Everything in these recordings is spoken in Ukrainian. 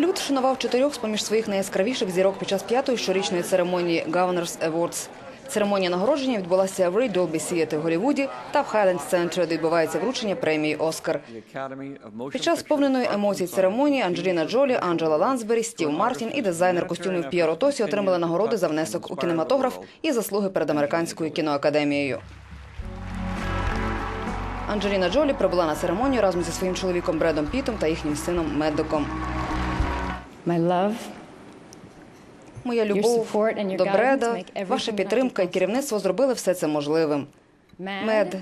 Голлівуд вшанував чотирьох з поміж своїх найяскравіших зірок під час п'ятої щорічної церемонії Governors Awards. Церемонія нагородження відбулася в Ray Dolby Theatre в Голлівуді та в Highlands Center, де відбувається вручення премії Оскар. Під час сповненої емоцій церемонії Анджеліна Джолі, Анджела Лансбері, Стів Мартін і дизайнер костюмів П'єро Тосі отримали нагороди за внесок у кінематограф і заслуги перед американською кіноакадемією. Анджеліна Джолі прибула на церемонію разом зі своїм чоловіком Бредом Пітом та їхнім сином Меддоком. My love, Моя любов support and your до Бреда, ваша підтримка і керівництво зробили все це можливим. Мед,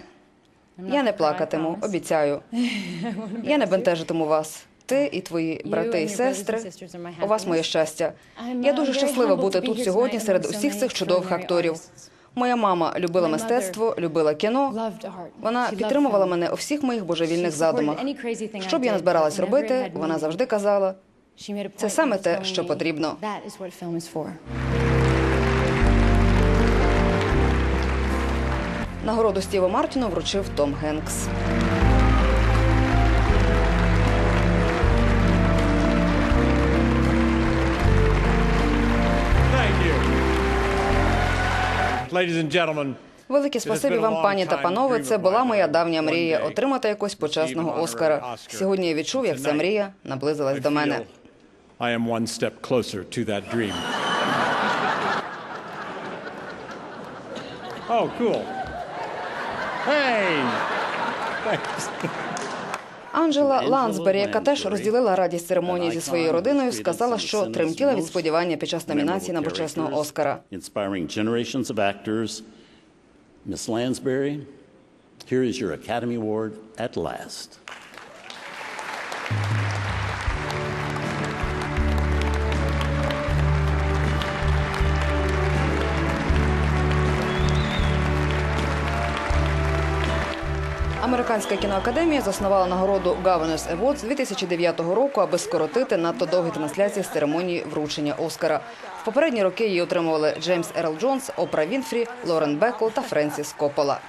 я не плакатиму, обіцяю. Я не бентежитиму вас. Ти і твої брати і сестри. У вас моє щастя. Я дуже щаслива бути тут сьогодні серед усіх цих чудових акторів. Моя мама любила мистецтво, любила кіно. Вона підтримувала мене у всіх моїх божевільних задумах. Що б я не збиралась робити, вона завжди казала. Це саме те, що потрібно. Нагороду Стіву Мартіну вручив Том Генкс. Велике спасибі вам, пані та панове. Це була моя давня мрія отримати якось почесного Оскара. Сьогодні я відчув, як ця мрія наблизилась до мене. feel I am one step closer to that dream. Oh, cool. Hey! Thanks. Анджела Лансбері, яка теж розділила радість церемонії зі своєю родиною, сказала, що тремтіла від сподівання під час номінації на почесного Оскара. Inspiring generations of actors. Miss Lansbury, here is your Academy Award at last. Американська кіноакадемія заснувала нагороду Governors Awards 2009 року, аби скоротити надто довгі трансляції з церемонії вручення Оскара. В попередні роки її отримували Джеймс Ерл Джонс, Опра Вінфрі, Лорен Бекл та Френсіс Коппола.